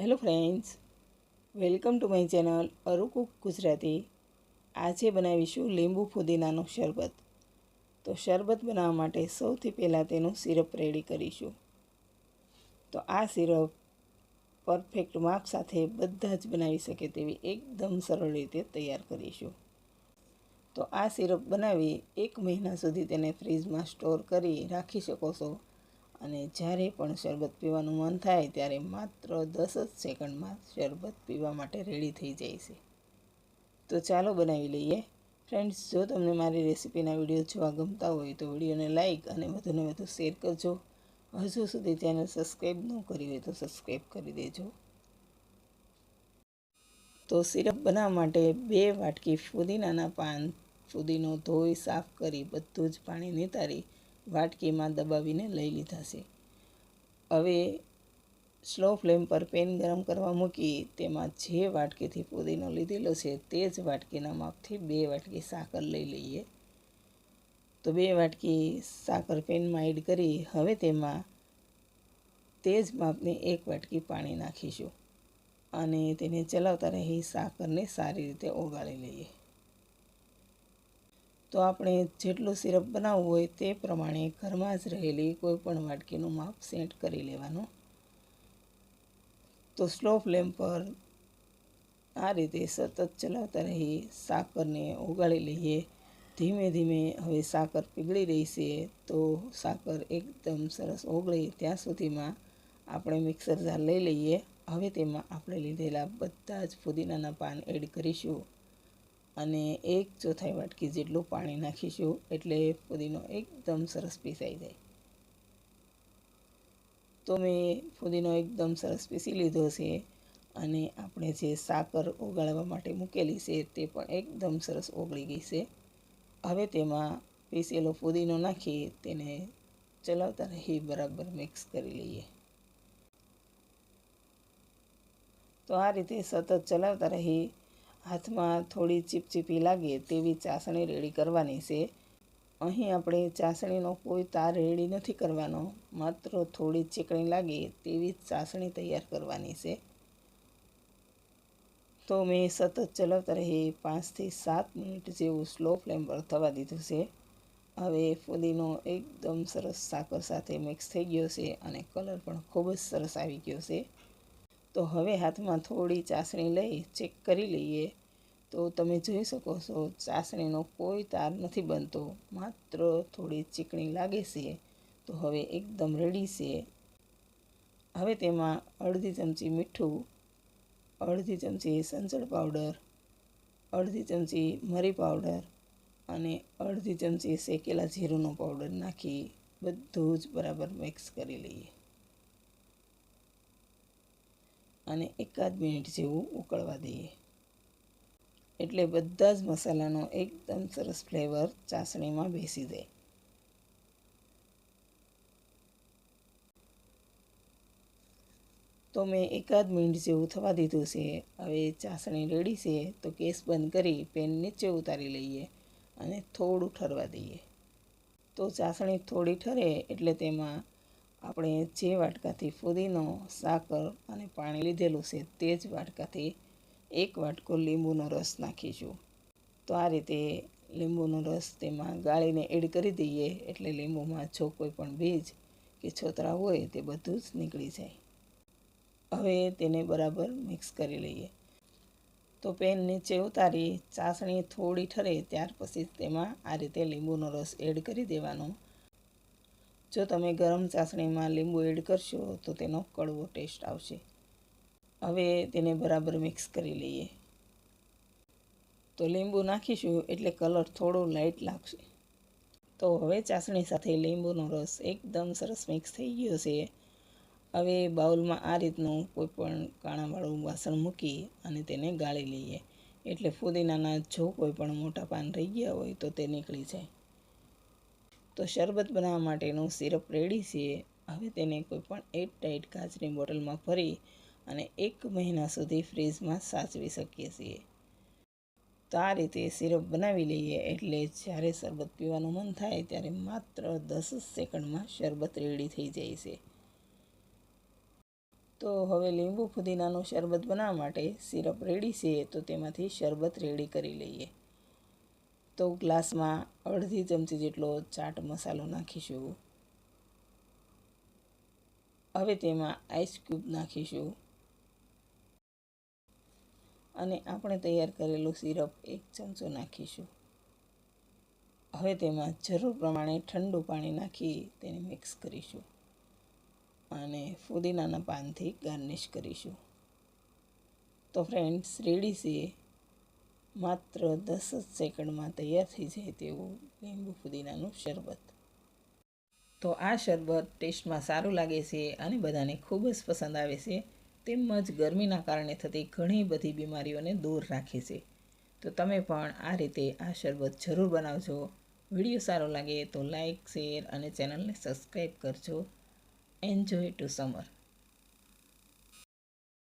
Hello friends welcome to my channel અરુકુક Gujarati આજે બનાવીશું લીંબુ ફુદીનાનું શરબત. તો શરબત બનાવવા માટે સૌથી પહેલાં તેનું સિરપ રેડી કરીશું. તો આ સિરપ પરફેક્ટ માપ સાથે બધા જ બનાવી શકે તેવી એકદમ સરળ રીતે તૈયાર કરીશું. તો આ સિરપ બનાવી એક મહિના સુધી તેને ફ્રીજમાં સ્ટોર કરી રાખી શકો છો. અને જ્યારે પણ શરબત પીવાનું મન થાય ત્યારે માત્ર દસ જ સેકન્ડમાં શરબત પીવા માટે રેડી થઈ જાય છે. તો ચાલો બનાવી લઈએ. ફ્રેન્ડ્સ જો તમને મારી રેસીપીના વીડિયો જોવા ગમતા હોય તો વિડીયોને લાઇક અને વધુને વધુ શેર કરજો. હજુ સુધી ચેનલ સબસ્ક્રાઈબ ન કરી હોય તો સબસ્ક્રાઈબ કરી દેજો. તો સિરપ બનાવવા માટે બે વાટકી ફુદીનાના પાન, ફુદીનો ધોઈ સાફ કરી બધું જ પાણી નિતારી વાટકીમાં દબાવીને લઈ લીધા છે. હવે સ્લો ફ્લેમ પર પેન ગરમ કરવા મૂકી તેમાં જે વાટકીથી પુદીનો લીધેલો છે તે જ વાટકીના માપથી બે વાટકી સાકર લઈ લઈએ. તો બે વાટકી સાકર પેનમાં એડ કરી હવે તેમાં તે જ માપની એક વાટકી પાણી નાખીશું અને તેને ચલાવતા રહી સાકરને સારી રીતે ઓગાળી લઈએ. તો આપણે જેટલું સિરપ બનાવવું હોય તે પ્રમાણે ઘરમાં જ રહેલી કોઈપણ વાટકીનું માપ સેટ કરી લેવાનું. તો સ્લો ફ્લેમ પર આ રીતે સતત ચલાવતા રહી સાકરને ઓગાળી લઈએ. ધીમે ધીમે હવે સાકર પીગળી રહી છે તો સાકર એકદમ સરસ ઓગળે ત્યાં સુધીમાં આપણે મિક્સર જાર લઈ લઈએ. હવે તેમાં આપણે લીધેલા બધા જ ફુદીનાના પાન એડ કરીશું. અને એક ચોથાઈ વાટકી જેટલું પાણી નાખીશું એટલે ફુદીનો એકદમ સરસ પીસાઈ જાય. તો મેં ફુદીનો એકદમ સરસ પીસી લીધો છે અને આપણે જે સાકર ઓગાળવા માટે મૂકેલી છે તે પણ એકદમ સરસ ઓગળી ગઈ છે. હવે તેમાં પીસેલો ફુદીનો નાખી તેને ચલાવતા રહી બરાબર મિક્સ કરી લઈએ. તો આ રીતે સતત ચલાવતા રહી હાથમાં થોડી ચીપચીપી લાગે તેવી ચાસણી રેડી કરવાની છે. અહીં આપણે ચાસણીનો કોઈ તાર રેડી નથી કરવાનો, માત્ર થોડી ચીકણી લાગે તેવી ચાસણી તૈયાર કરવાની છે. તો મેં સતત ચલાવતા રહી પાંચથી સાત મિનિટ જેવું સ્લો ફ્લેમ પર થવા દીધું છે. હવે ફુદીનો એકદમ સરસ સાકર સાથે મિક્સ થઈ ગયો છે અને કલર પણ ખૂબ જ સરસ આવી ગયો છે. તો હવે હાથમાં થોડી ચાસણી લઈ ચેક કરી લઈએ. તો તમે જોઈ શકો છો, ચાસણીનો કોઈ તાર નથી બનતો, માત્ર થોડી ચીકણી લાગે છે. તો હવે એકદમ રેડી છે. હવે તેમાં અડધી ચમચી મીઠું, અડધી ચમચી સંચળ પાવડર અડધી ચમચી મરી પાવડર અને અડધી ચમચી શેકેલા જીરુંનો પાવડર નાખી બધું જ બરાબર મિક્સ કરી લઈએ. અને એકાદ મિનિટ જેવું ઉકળવા દઈએ. એટલે બધા જ મસાલાનો એકદમ સરસ ફ્લેવર ચાસણીમાં બેસી જાય. તો મેં એકાદ મિનિટ જેવું થવા દીધું છે. હવે ચાસણી રેડી છે તો કેસ બંધ કરી પેન નીચે ઉતારી લઈએ અને થોડું ઠરવા દઈએ. તો ચાસણી થોડી ઠરે એટલે તેમાં આપણે જે વાટકાથી ફુદીનો, સાકર અને પાણી લીધેલું છે તે જ વાટકાથી એક વાટકો લીંબુનો રસ નાખીશું. તો આ રીતે લીંબુનો રસ તેમાં ગાળીને એડ કરી દઈએ એટલે લીંબુમાં જો કોઈ પણ બીજ કે છોતરા હોય તે બધું જ નીકળી જાય. હવે તેને બરાબર મિક્સ કરી લઈએ. તો પેન નીચે ઉતારી, ચાસણી થોડી ઠરે ત્યાર પછી તેમાં આ રીતે લીંબુનો રસ એડ કરી દેવાનો. જો તમે ગરમ ચાસણીમાં લીંબુ એડ કરશો, તો તેનો કડવો ટેસ્ટ આવશે. હવે તેને બરાબર મિક્સ કરી લઈએ. તો લીંબુ નાખીશું એટલે કલર થોડો લાઇટ લાગશે. તો હવે ચાસણી સાથે લીંબુનો રસ એકદમ સરસ મિક્સ થઈ ગયો છે. હવે બાઉલમાં આ રીતનું કોઈ પણ કાણાવાળું વાસણ મૂકી અને તેને ગાળી લઈએ. એટલે ફુદીનાના જો કોઈ પણ મોટા પાન રહી ગયા હોય તો તે નીકળી જાય. તો શરબત બનાવવા માટેનું સિરપ રેડી છે. હવે તેને કોઈપણ એટ ટાઈટ કાચની બોટલમાં ભરી અને એક મહિના સુધી ફ્રીજમાં સાચવી શકીએ છીએ. તો આ રીતે સિરપ બનાવી લઈએ એટલે જ્યારે શરબત પીવાનું મન થાય ત્યારે માત્ર દસ સેકન્ડમાં શરબત રેડી થઈ જાય છે. તો હવે લીંબુ ફુદીનાનું શરબત બનાવવા માટે સિરપ રેડી છે તો તેમાંથી શરબત રેડી કરી લઈએ. તો ગ્લાસમાં અડધી ચમચી જેટલો ચાટ મસાલો નાખીશું. હવે તેમાં આઈસ ક્યુબ નાખીશું. અને આપણે તૈયાર કરેલું સિરપ એક ચમચો નાખીશું. હવે તેમાં જરૂર પ્રમાણે ઠંડુ પાણી નાખી તેને મિક્સ કરીશું. અને ફુદીનાના પાનથી ગાર્નિશ કરીશું. તો ફ્રેન્ડ્સ રેડી છે? માત્ર દસ જ સેકન્ડમાં તૈયાર થઈ જાય તેવું લીંબુ ફુદીનાનું શરબત. તો આ શરબત ટેસ્ટમાં સારું લાગે છે અને બધાને ખૂબ જ પસંદ આવે છે, તેમજ ગરમીના કારણે થતી ઘણી બધી બીમારીઓને દૂર રાખે છે. તો તમે પણ આ રીતે આ શરબત જરૂર બનાવજો. વીડિયો સારો લાગે તો લાઇક શેર અને ચેનલને સબસ્ક્રાઈબ કરજો. Enjoy to summer.